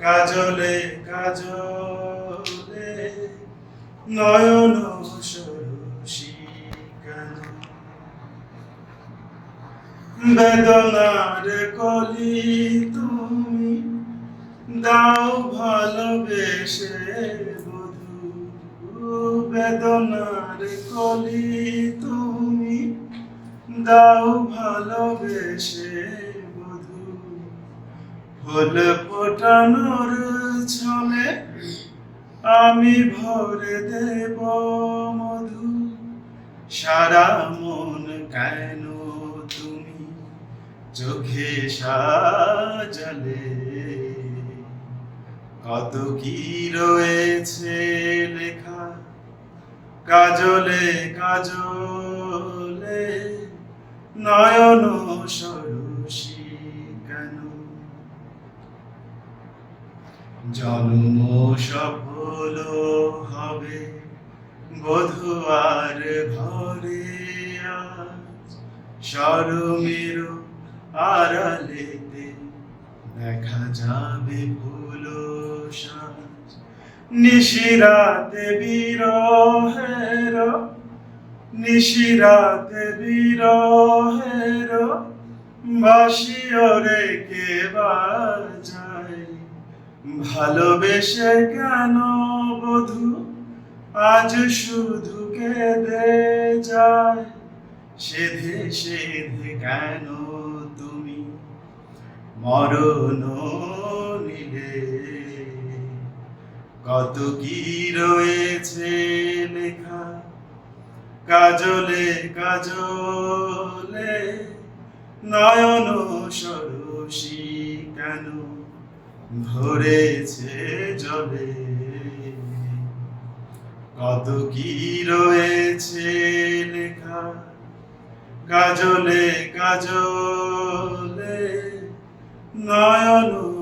কাজলে কাজলে নয়ন বেদনার কলি তুমি দাও ভালোবেসে বধু। বেদনার কলি তুমি দাও ভালোবেসে ফুল ফোটানোর ছলে আমি ভরে দেব মধু। সারা মন কেন তুমি চোখে সাজলে? কত কি রয়েছে লেখা কাজলে কাজলে, নয়ন সরসী জন্ম সফল হবে, বধুয়ার ঘরে সরমের আড়ালেতে দেখা যাবে ফুল সাজ। নিশিরাতে বিরহের নিশিরাতে বিরহের বাসিয়রে কে বাজায় ভালোবেসে কেন বধু? আজ শুধু কেঁদে যায়। সেধে সেধে কেন তুমি? মরণ নিলে। কত কি রয়েছে লেখা? কাজলে কাজলে নয়ন সরসী কেন? ভরেছে জলে। কত কি রয়েছে লেখা? কাজলে কাজলে নয়ন